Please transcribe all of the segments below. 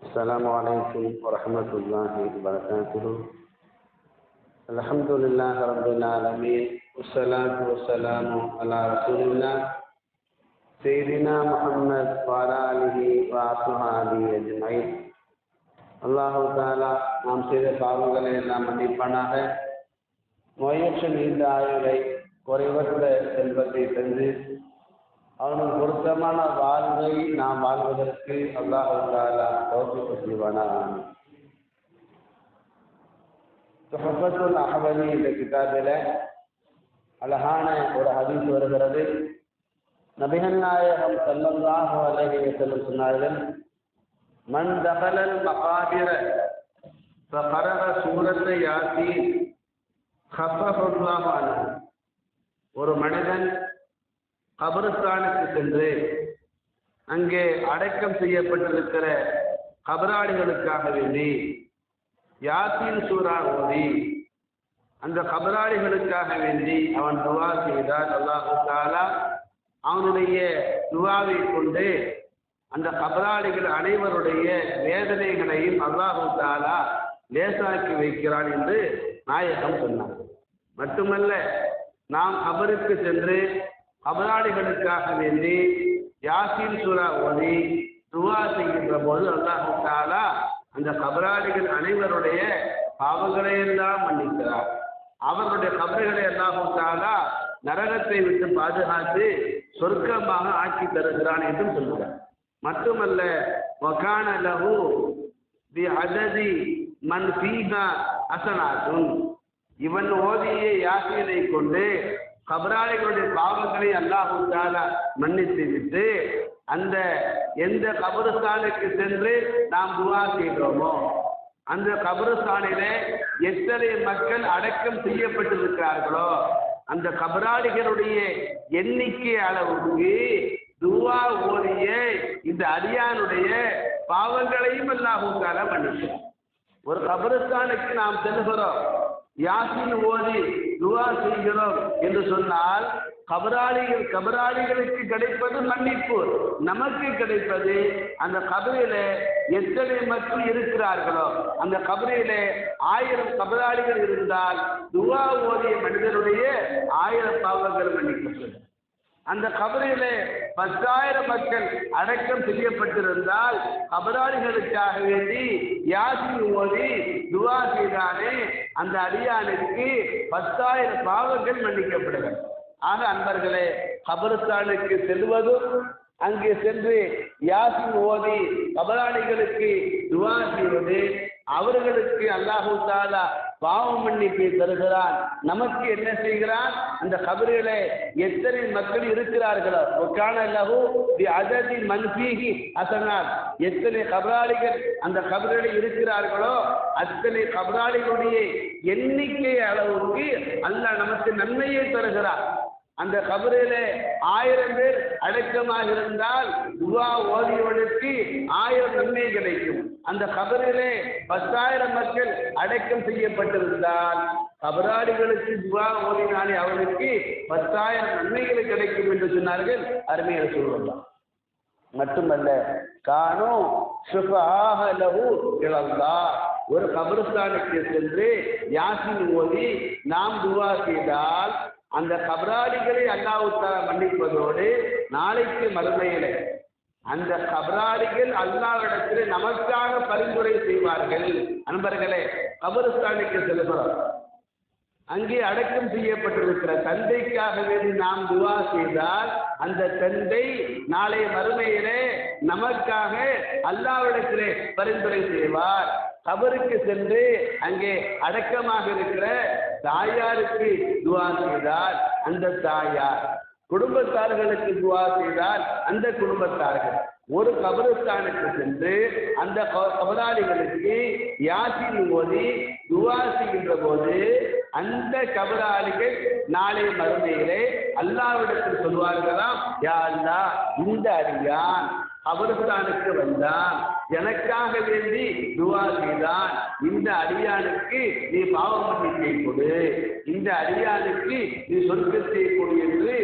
السلام عليكم ورحمة الله وبركاته الحمد لله رب العالمين والصلاة والسلام على رسول الله سيدنا محمد وعلى آله وأصحابه أجمعين அல்லாஹு தாலா நாம் செய்த பாவங்களை எல்லாம் மன்னிப்பானாக நோயற்ற நீண்ட ஆயுளை குறைவற்ற செல்வத்தை தந்து அவனுக்கு பொருத்தமான வாழ்வை நாம் வாழ்வதற்கு அல்லாஹு தாலா தோற்று செய்வானாக துஹபத்துல் அஹவலி என்ற கிதாபில் அழகான ஒரு ஹதீஸ் வருகிறது. நபிகள் நாயகம் சல்லல்லாஹு அலைஹி வஸல்லம் சொன்னார்கள் மண் தகலல் மகாபிர ஃபகரக சூரத்தை யாசீன் ஹஃபஹுல்லாஹு ஒரு மனிதன் கபருஸ்தானுக்கு சென்று அங்கே அடக்கம் செய்யப்பட்டிருக்கிற கபராளிகளுக்காக வேண்டி யாசின் சூரா ஓதி அந்த கபராளிகளுக்காக வேண்டி அவன் துவா செய்தால் அல்லாஹு தாலா அவனுடைய துவாவை கொண்டு அந்த கபராளிகள் அனைவருடைய வேதனைகளையும் அல்லாஹு தாலா லேசாக்கி வைக்கிறான் என்று நாயகம் சொன்னார். மட்டுமல்ல நாம் கபருக்கு சென்று கபராளிகளுக்காக வேண்டி யாசின் சூரா ஓதி துவா செய்கின்ற போது அல்லாஹு தாலா அந்த கபராளிகள் அனைவருடைய பாவங்களை எல்லாம் மன்னிக்கிறார். அவர்களுடைய கபறுகளை அல்லாஹு தாலா நரகத்தை விட்டு பாதுகாத்து சொர்க்கமாக ஆக்கி தருகிறான் என்றும் சொல்கிறார். மட்டுமல்ல வகான லஹு தி அததி மன் பீகா அசனாத்துன் இவன் ஓதிய யாசினை கொண்டு கபராளிகளுடைய பாவங்களை அல்லாஹு தாலா மன்னித்து விட்டு அந்த எந்த கபருஸ்தானுக்கு சென்று நாம் துவா செய்கிறோமோ அந்த கபரஸ்தானில எத்தனை மக்கள் அடக்கம் செய்யப்பட்டிருக்கிறார்களோ அந்த கபராளிகளுடைய எண்ணிக்கை அளவுக்கு துவா ஓதிய இந்த அடியானுடைய பாவங்களையும் அல்லாஹு தாலா மன்னிக்கிறார் ஒரு கபருஸ்தானுக்கு நாம் செல்கிறோம் யாசின் ஓதி துவா செய்கிறோம் என்று சொன்னால் கபராளிகள் கபராளிகளுக்கு கிடைப்பது மன்னிப்பு. நமக்கு கிடைப்பது அந்த கபரில எத்தனை மக்கள் இருக்கிறார்களோ அந்த கபரில ஆயிரம் கபராளிகள் இருந்தால் துவா ஓதிய மனிதனுடைய ஆயிரம் பாவங்கள் மன்னிக்கப்படும் அந்த கபரிலே பத்தாயிரம் மக்கள் அடக்கம் செய்யப்பட்டிருந்தால் கபராளிகளுக்காக வேண்டி யாசின் ஓதி துவா செய்தாலே அந்த அடியானுக்கு பத்தாயிரம் பாவங்கள் மன்னிக்கப்படுகிறது ஆக அன்பர்களே கபருஸ்தானுக்கு செல்வதும் அங்கே சென்று யாசின் ஓதி கபராளிகளுக்கு துவா செய்வது அவர்களுக்கு அல்லாஹு தாலா பாவம் மன்னிப்பை தருகிறான். நமக்கு என்ன செய்கிறான்? அந்த கபரிலே எத்தனை மக்கள் இருக்கிறார்களோ ஒக்கான தி அததி மன்ஃபீஹி அசனார் எத்தனை கபராளிகள் அந்த கபரிலே இருக்கிறார்களோ அத்தனை கபராளிகளுடைய எண்ணிக்கை அளவுக்கு அல்லாஹ் நமக்கு நன்மையை தருகிறார் அந்த கபரிலே ஆயிரம் பேர் அடக்கமாக இருந்தால் துவா ஓதியவனுக்கு ஆயிரம் நன்மை கிடைக்கும். அந்த கபரிலே பத்தாயிரம் மக்கள் அடக்கம் செய்யப்பட்டிருந்தால் கபராளிகளுக்கு துவா ஓதினாலே அவருக்கு பத்தாயிரம் நன்மைகள் கிடைக்கும் என்று சொன்னார்கள் அருமையாக சொல்லுவாங்க மட்டுமல்ல கானோ லஹு இழந்தா ஒரு கபரஸ்தானுக்கு சென்று யாசின் ஓதி நாம் துவா செய்தால் அந்த கபராளிகளை அல்லாஹுத்தாலா மன்னிப்பதோடு நாளைக்கு மறுமையிலே அந்த கபராளிகள் அல்லாவிடத்தில் நமக்காக பரிந்துரை செய்வார்கள். அன்பர்களே கபருஸ்தானுக்கு செல்கிறோம் அங்கே அடக்கம் செய்யப்பட்டிருக்கிற தந்தைக்காக வேண்டி நாம் துவா செய்தால் அந்த தந்தை நாளை மறுமையிலே நமக்காக அல்லாவிடத்திலே பரிந்துரை செய்வார். கபருக்கு சென்று அங்கே அடக்கமாக இருக்கிற தாயாருக்கு துவா செய்தார் அந்த தாயார் குடும்பத்தார்களுக்கு துவா செய்தால் அந்த குடும்பத்தார்கள் ஒரு கபருஸ்தானுக்கு சென்று அந்த கபராளிகளுக்கு யாசின் ஓதி துவா செய்கின்ற போது அந்த கபராளிகள் நாளை மறுமையிலே அல்லாவிடத்தில் சொல்வார்களாம் யா அல்லா இந்த அறியான் கபருஸ்தானுக்கு வந்தான். எனக்காக வேண்டி துவா செய்தான். இந்த அடியானுக்கு நீ பாவ மன்னிப்பை கொடு. இந்த அடியானுக்கு நீ சொர்க்கத்தை கொடு என்று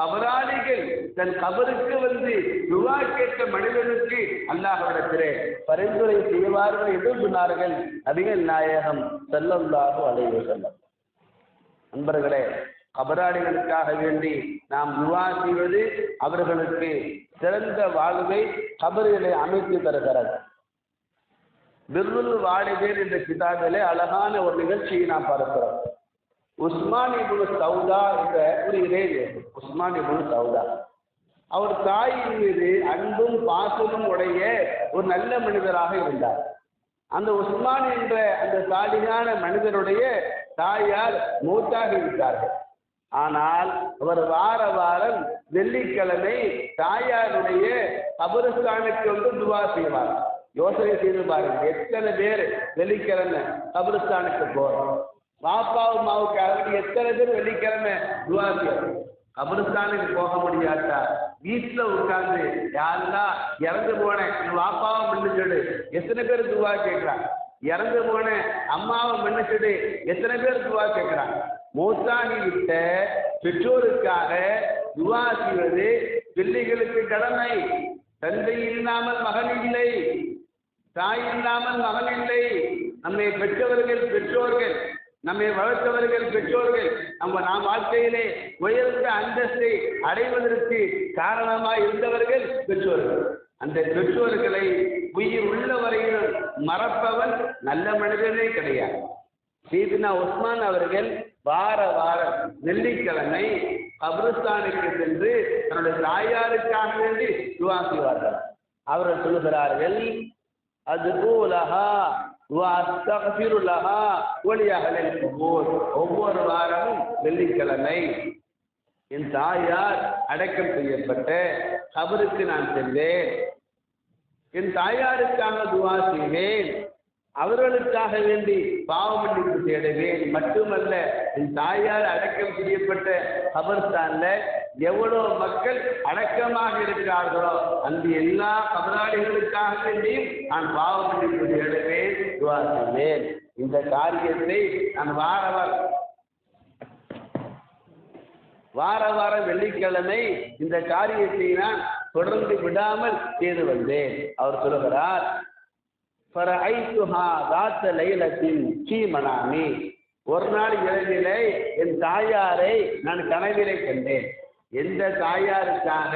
கபராளிகள் தன் கபருக்கு வந்து துவா கேட்ட மனிதனுக்கு அல்லாஹ்விடத்திலே பரிந்துரை செய்வார்கள் என்று சொன்னார்கள். நபிகள் நாயகம் செல்லல்லாஹு அலைவு செல்லம் நண்பர்களே கபராளிகளுக்காக வேண்டி நாம் துவா செய்வது அவர்களுக்கு சிறந்த வாழ்வை கபர்களை அமைத்து தருகிறது. பிர்ருல் வாலிதேன் என்ற கிதாபிலே அழகான ஒரு நிகழ்ச்சியை நாம் பார்க்கிறோம். உஸ்மான் இபுனு சவுதா என்ற ஒரு இறைவர் உஸ்மான் இபுனு சவுதா. அவர் தாயின் மீது அன்பும் பாசமும் உடைய ஒரு நல்ல மனிதராக இருந்தார். அந்த உஸ்மான் என்ற அந்த சாலிகான மனிதருடைய தாயார் மூத்தாகி இருந்தார்கள் ஆனால் அவர் வார வாரம் வெள்ளிக்கிழமை தாயாருடைய கபருஸ்தானுக்கு வந்து துவா செய்வார். யோசனை செய்து பாருங்க எத்தனை பேர் வெள்ளிக்கிழமை கபருஸ்தானுக்கு போறோம்? பாப்பாவும் மாவுக்காக எத்தனை பேர் வெள்ளிக்கிழமை துவா கபருஸ்தானுக்கு போக முடியாட்டா வீட்டுல உட்கார்ந்து யாரெல்லாம் இறந்து போனேன் வாப்பாவை மன்னிச்சுடு எத்தனை பேர் துவா கேட்கிறாங்க? இறந்து போனேன் அம்மாவை மன்னிச்சுடு எத்தனை பேர் துவா கேட்கிறாங்க? மூத்தாகி விட்ட பெற்றோருக்காக துவா செய்வது பிள்ளைகளுக்கு கடமை. தந்தை இல்லாமல் மகன் இல்லை. தாய் இல்லாமல் மகன் இல்லை. நம்மை பெற்றவர்கள் பெற்றோர்கள். நம்மை வளர்த்தவர்கள் பெற்றோர்கள் நம்ம நாம் வாழ்க்கையிலே உயர்ந்த அந்தஸ்தை அடைவதற்கு காரணமாய் இருந்தவர்கள் பெற்றோர்கள். அந்த பெற்றோர்களை உயிர் உள்ள வரையிலும் மறப்பவன் நல்ல மனிதனே கிடையாது. சீதுனா உஸ்மான் அவர்கள் வார வாரம் வெள்ளிக்கிழமை கபிரஸ்தானுக்கு சென்று தன்னுடைய தாயாருக்காக வேண்டி துவா செய்வார்கள். அவர்கள் சொல்லுகிறார்கள் அது போலஹா ஒவ்வொரு வாரமும் வெள்ளிக்கிழமை. என் தாயார் அடக்கம் செய்யப்பட்ட கபருக்கு நான் சென்றேன். என் தாயாருக்காக துவா செய்வேன். அவர்களுக்காக வேண்டி பாவமன்னிப்பு தேடுவேன். மட்டுமல்ல என் தாயார் அடக்கம் செய்யப்பட்ட கபர்ஸ்தான்ல எவ்வளவு மக்கள் அடக்கமாக இருக்கிறார்களோ அந்த எல்லா கபராளிகளுக்காக வேண்டியும் நான் பாவமன்னிப்பு தேடுவேன். துவா இந்த காரியத்தை நான் வார வாரம் வார வாரம் வெள்ளிக்கிழமை இந்த காரியத்தை நான் தொடர்ந்து விடாமல் செய்து வந்தேன். அவர் சொல்லுகிறார் மனாமி ஒரு நாள் இரவிலே என் தாயாரை நான் கனவிலே கண்டேன். எந்த தாயாருக்காக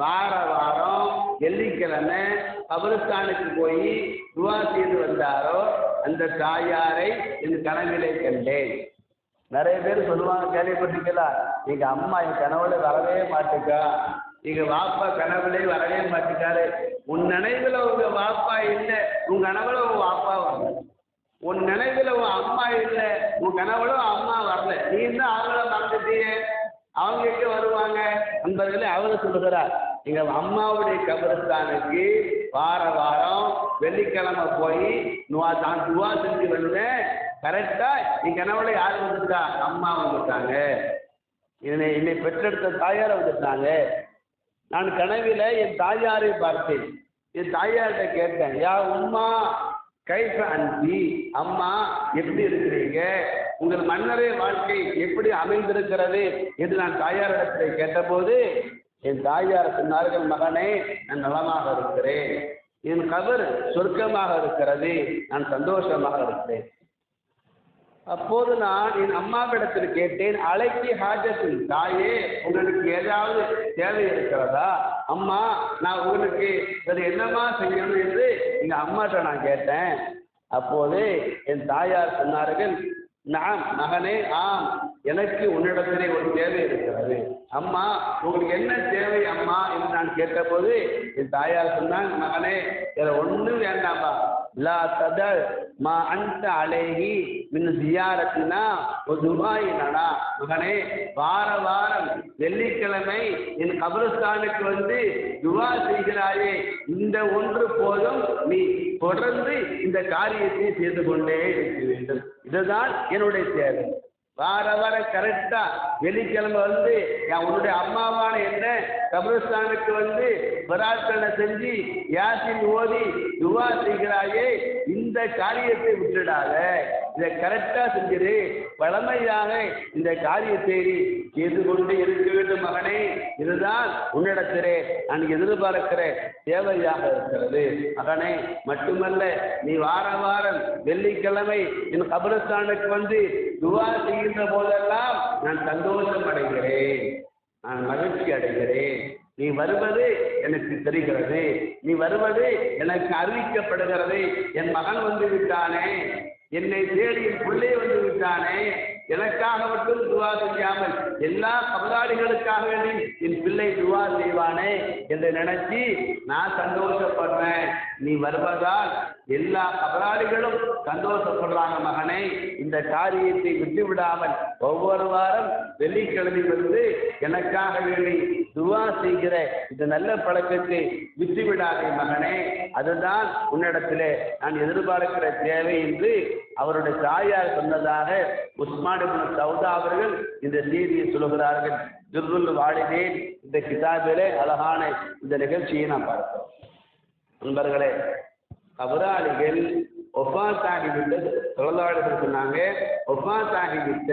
வார வாரம் வெள்ளிக்கிழமை கபருஸ்தானுக்கு போய் துவா செய்து வந்தாரோ அந்த தாயாரை என் கனவிலே கண்டேன். நிறைய பேர் சொல்லுவாங்க கேள்விப்பட்டிருக்கீங்களா? எங்க அம்மா என் கனவுல வரவே மாட்டுக்கா. எங்க வாப்பா கனவுலே வரவே மாட்டுக்காரு. உன் நினைவுல உங்க வாப்பா இல்லை உன் கனவுல உன் வாப்பா வரல. உன் நினைவுல உன் அம்மா இல்லை உன் கனவுல அம்மா வரல. நீ தான் அவங்கள மறந்துட்டிய அவங்க எங்க வருவாங்க? நண்பர்களே அவர் சொல்லுகிறார் எங்க அம்மாவுடைய கபரஸ்தானுக்கு வார வாரம் வெள்ளிக்கிழமை போய் நுவா தான் துவா செஞ்சு வந்தேன் கரெக்டா என் கனவுல யார் வந்துட்டா? அம்மா வந்துட்டாங்க. என்னை என்னை பெற்றெடுத்த தாயார் வந்துட்டாங்க. நான் கனவில என் தாயாரை பார்த்தேன். என் தாயார்கிட்ட கேட்டேன் யா உம்மா கைஃப அன்பி அம்மா எப்படி இருக்கிறீங்க? உங்கள் மன்னரே வாழ்க்கை எப்படி அமைந்திருக்கிறது என்று நான் தாயாரிடத்தில் கேட்டபோது என் தாயார் சொன்னார்கள் மகனே நான் நலமாக இருக்கிறேன். என் கவர் சொர்க்கமாக இருக்கிறது. நான் சந்தோஷமாக இருக்கிறேன். அப்போது நான் என் அம்மாவிடத்தில் கேட்டேன் அழைக்கி ஹாஜத்தின் தாயே உங்களுக்கு ஏதாவது தேவை இருக்கிறதா? அம்மா நான் உங்களுக்கு அது என்னமா செய்யணும் என்று எங்கள் அம்மாட்ட நான் கேட்டேன். அப்போது என் தாயார் சொன்னார்கள் நான் மகனே ஆம் எனக்கு உன்னிடத்திலே ஒரு தேவை இருக்கிறது. அம்மா உங்களுக்கு என்ன தேவை அம்மா? என்று நான் கேட்டபோது என் தாயார் சொன்னாங்க மகனே இதில் ஒன்றும் வேண்டாம்பா லா ததர் மா அன்ட அலேஹி மின் ஜியாரத்தினா ஒரு துபாயினா மகனே வார வாரம் வெள்ளிக்கிழமை என் கபரஸ்தானுக்கு வந்து துவா செய்கிறாயே. இந்த ஒன்று போதும் நீ தொடர்ந்து இந்த காரியத்தை செய்து கொண்டே இருக்க வேண்டும். இதுதான் என்னுடைய தேவை. வார வார கரெக்டா வெள்ளிக்கிழமை வந்து என் உன்னுடைய அம்மாவான என்ன கபிரஸ்தானுக்கு வந்து பிரார்த்தனை செஞ்சு யாசின் ஓதி துவா செய்கிறாயே இந்த காரியத்தை விட்டுடாத. இதை கரெக்டா செஞ்சிரு. வளமையாக இந்த காரியத்தை செய்து கொண்டு இருக்க வேண்டும் மகனே. இதுதான் உன்னிடத்திலே நான் எதிர்பார்க்கிற தேவையாக இருக்கிறது. மகனே மட்டுமல்ல நீ வார வாரம் வெள்ளிக்கிழமை என் கபரஸ்தானுக்கு வந்து துவா செய்கின்ற போதெல்லாம் நான் சந்தோஷம் அடைகிறேன். நான் மகிழ்ச்சி அடைகிறேன். நீ வருவது எனக்கு தெரிகிறது. நீ வருவது எனக்கு அறிவிக்கப்படுகிறது. என் மகன் வந்து விட்டானே. என்னை தேடி என் பிள்ளை வந்து விட்டானே. எனக்காக மட்டும் துவா செய்யாமல் எல்லா கபராளிகளுக்காக வேண்டி என் பிள்ளை துவா செய்வானே என்று நினைச்சி நான் சந்தோஷப்படுறேன். நீ வருவதால் எல்லா கபராளிகளும் சந்தோஷப்படுறாங்க மகனே. இந்த காரியத்தை விட்டு விடாமல் ஒவ்வொரு வாரம் வெள்ளிக்கிழமை வந்து எனக்காக வேண்டி துவா செய்கிற இந்த நல்ல பழக்கத்தை விட்டு விடாதே மகனே. அதுதான் உன்னிடத்திலே நான் எதிர்பார்க்கிற தேவை என்று அவருடைய தாயார் சொன்னதாக உஸ்மான் சவுதா அவர்கள் இந்த செய்தியை சொல்கிறார்கள் ஜுர்ருல் வாழிதேன் இந்த கிதாபிலே அழகான இந்த நிகழ்ச்சியை நாம் பார்த்தோம் நண்பர்களே கபராளிகள் ஒஃபாத் ஆகிவிட்டது தொழிலாளர்கள் சொன்னாங்க. ஒஃபாத் ஆகிவிட்ட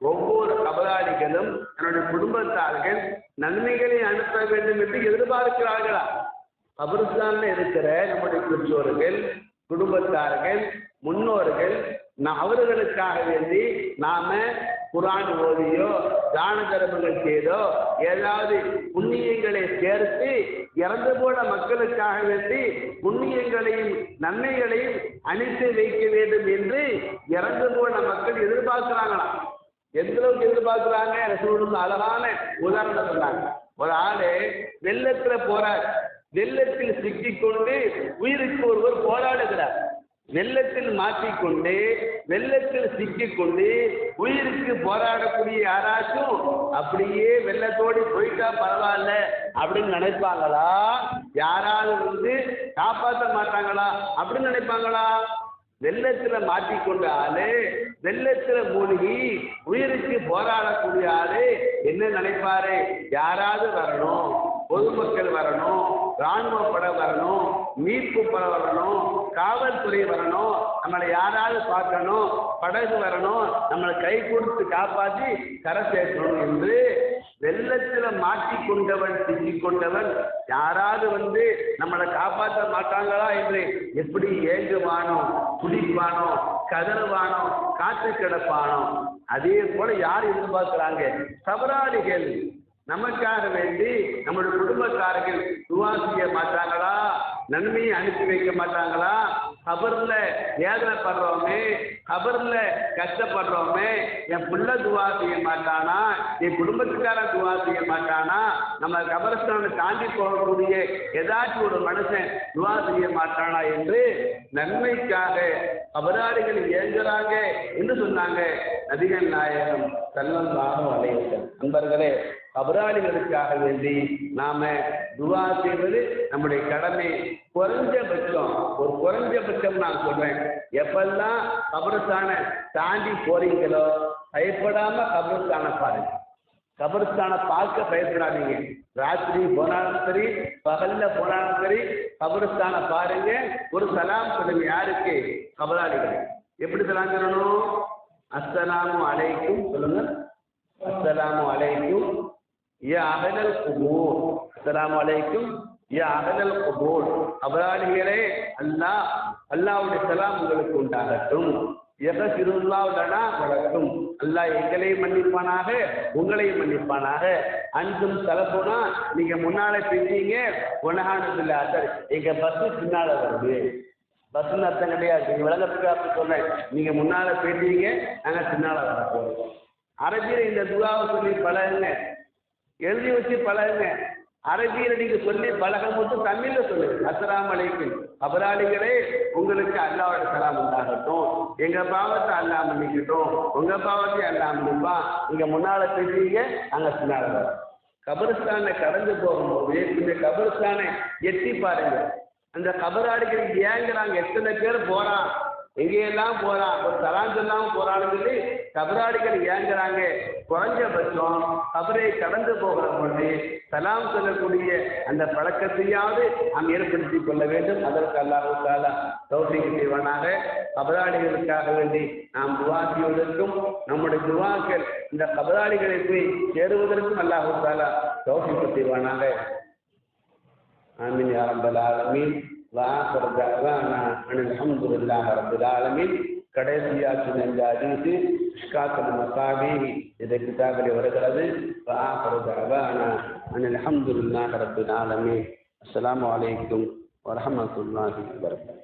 ஒவ்வொரு கபராளிகளும் தன்னுடைய குடும்பத்தார்கள் நன்மைகளை அனுப்ப வேண்டும் என்று எதிர்பார்க்கிறார்களா? கபருஸ்தான்ல இருக்கிற நம்முடைய பெற்றோர்கள் குடும்பத்தார்கள் முன்னோர்கள் அவர்களுக்காக வேண்டி நாம குரான் ஓதியோ தான தர்மங்கள் செய்தோ ஏதாவது புண்ணியங்களை சேர்த்து இறந்து போன மக்களுக்காக வேண்டி புண்ணியங்களையும் நன்மைகளையும் அனுப்பி வைக்க வேண்டும் என்று இறந்து போன மக்கள் எதிர்பார்க்கிறாங்களாம். எந்த அளவுக்கு எதிர்பார்க்கிறாங்க? அழகான உதாரணம் சொன்னாங்க. ஒரு ஆளு வெள்ளத்துல போறார். வெள்ளத்தில் சிக்கிக்கொண்டு உயிருக்கு ஒருவர் போராடுகிறார். வெள்ளத்தில் மாட்டிக்கொண்டு வெள்ளத்தில் சிக்கிக்கொண்டு உயிருக்கு போராடக்கூடிய யாராச்சும் அப்படியே வெள்ளத்தோடு போயிட்டா பரவாயில்ல அப்படின்னு நினைப்பாங்களா? யாராவது வந்து காப்பாற்ற மாட்டாங்களா அப்படின்னு நினைப்பாங்களா? வெள்ளத்துல மாட்டிக்கொண்ட ஆளு வெள்ளத்துல மூழ்கி உயிருக்கு போராடக்கூடிய ஆளு என்ன நினைப்பாரு? யாராவது வரணும் பொதுமக்கள் வரணும் ராணுவ படை வரணும் மீட்பு படை வரணும் காவல்துறை வரணும் நம்மளை யாராவது பார்க்கணும் படகு வரணும் நம்மளை கை கொடுத்து காப்பாற்றி கரை சேர்க்கணும் என்று வெள்ளத்தில் மாற்றி மாட்டிக்கொண்டவன் சிக்கிக்கொண்டவன் யாராவது வந்து நம்மளை காப்பாற்ற மாட்டாங்களா என்று எப்படி ஏங்குவானோ குடிப்பானோ கதறுவானோ காத்து கிடப்பானோ? அதே போல யார் எதிர்பார்க்கிறாங்க? தவறாளிகள் நமக்காக வேண்டி நம்முடைய குடும்பக்காரர்கள் துவா செய்ய மாட்டாங்களா? நன்மையை அனுப்பி வைக்க மாட்டாங்களா? கபர்ல வேதனைப்படுறோமே கபர்ல கஷ்டப்படுறோமே என் பிள்ளை துவா செய்ய மாட்டானா? என் குடும்பத்துக்காரன் துவா செய்ய மாட்டானா? நம்ம கபரஸ்தானை தாண்டி போகக்கூடிய ஏதாச்சும் ஒரு மனுஷன் துவா செய்ய மாட்டானா என்று நன்மைக்காக அபராதிகள் இயங்குறாங்க என்று சொன்னாங்க நதிகள் நாயகம் செல்வந்தாகும் அலைவசம் நண்பர்களே அபராதிகளுக்காக வேண்டி நாம துவா செய்வது நம்முடைய கடமை. குறைஞ்சபட்சம் ஒரு குறைஞ்சபட்சம் நான் சொல்றேன். எப்பெல்லாம் கபரஸ்தான தாண்டி போறீங்களோ பயப்படாம கபரஸ்தான பாருங்க. கபரஸ்தான பார்க்க பயப்படாதீங்க. ராத்திரி போனாலும் சரி பகல்ல போனாலும் சரி கபரஸ்தான பாருங்க. ஒரு சலாம் சொல்லுங்க யாருக்கு? கபராளிகள் எப்படி சலாம் சொல்லணும்? அஸ்ஸலாமு அலைக்கும் சொல்லுங்க. அஸ்ஸலாமு அலைக்கும் யா அகலல் குபூர் அஸ்ஸலாமு அலைக்கும் யா அகலல் குபூர் கபராளிகளே அல்லாஹ் அல்லாஹ்வுடைய சலாம் உங்களுக்கு உண்டாகட்டும் எகசிருல்லாவுடனா வளர்க்கும் அல்லாஹ் எங்களையும் மன்னிப்பானாக உங்களையும் மன்னிப்பானாக அன்றும் தலப்புனா நீங்க முன்னால பிரிஞ்சீங்க ஒனகானதில்ல அசர் எங்க பஸ் பின்னால வருது பஸ்ன்னு அர்த்தம் கிடையாது நீங்க விளக்கத்துக்கு சொன்னேன் நீங்க முன்னால போயிட்டீங்க நாங்க பின்னால வர போறோம் அரபியில இந்த துவாவை சொல்லி பழகுங்க எழுதி வச்சு பழகுங்க. அரபியில் நீங்க சொல்லி பழகம் மட்டும் தமிழ்ல சொல்லுங்க அஸ்ஸலாமு அலைக்கும். அபராளிகளே உங்களுக்கு அல்லாவோட சலாம் உண்டாகட்டும். எங்க பாவத்தை அல்லாஹ் மன்னிக்கட்டும். உங்க பாவத்தை அல்லாம மன்னிப்பான். நீங்கள் முன்னால பேசுறீங்க நாங்கள் பின்னால வரோம் கபரிஸ்தானை கடந்து போகும்போது இந்த கபரிஸ்தானை எட்டி பாருங்க. அந்த கபராடிகள் ஏங்குறாங்க. எத்தனை பேர் போறான்? எங்கேயெல்லாம் போறான்? ஒரு தலாஞ்செல்லாம் போகிறான்னு போறான்னு சொல்லி கபராளிகள் ஏங்குறாங்க குறைஞ்சபட்சம் கபரை கடந்து போகிற பொழுது சலாம் சொல்லக்கூடிய அந்த பழக்கத்தையாவது நாம் ஏற்படுத்தி கொள்ள வேண்டும் அதற்கு அல்லாஹு தாலா தௌஃபீக் செய்வானாக கபராளிகளுக்காக வேண்டி நாம் துவா செய்வதற்கும் நம்முடைய துவாக்கள் இந்த கபராளிகளை போய் சேருவதற்கும் அல்லாஹு தாலா தௌஃபீக் செய்வானாக آمين يا رب العالمين وآخر دعوانا أن الحمد لله رب العالمين கடைசியாக சொன்ன இந்த அதீது ஷிகாக்கல் மசாபி இந்த கிதாபில் வருகிறது. அனில் அஹமதுல்லாஹ் ரபின் நாளமே அஸ்லாம் வலைக்கும் வரமத்துல்லாஹி வரகம்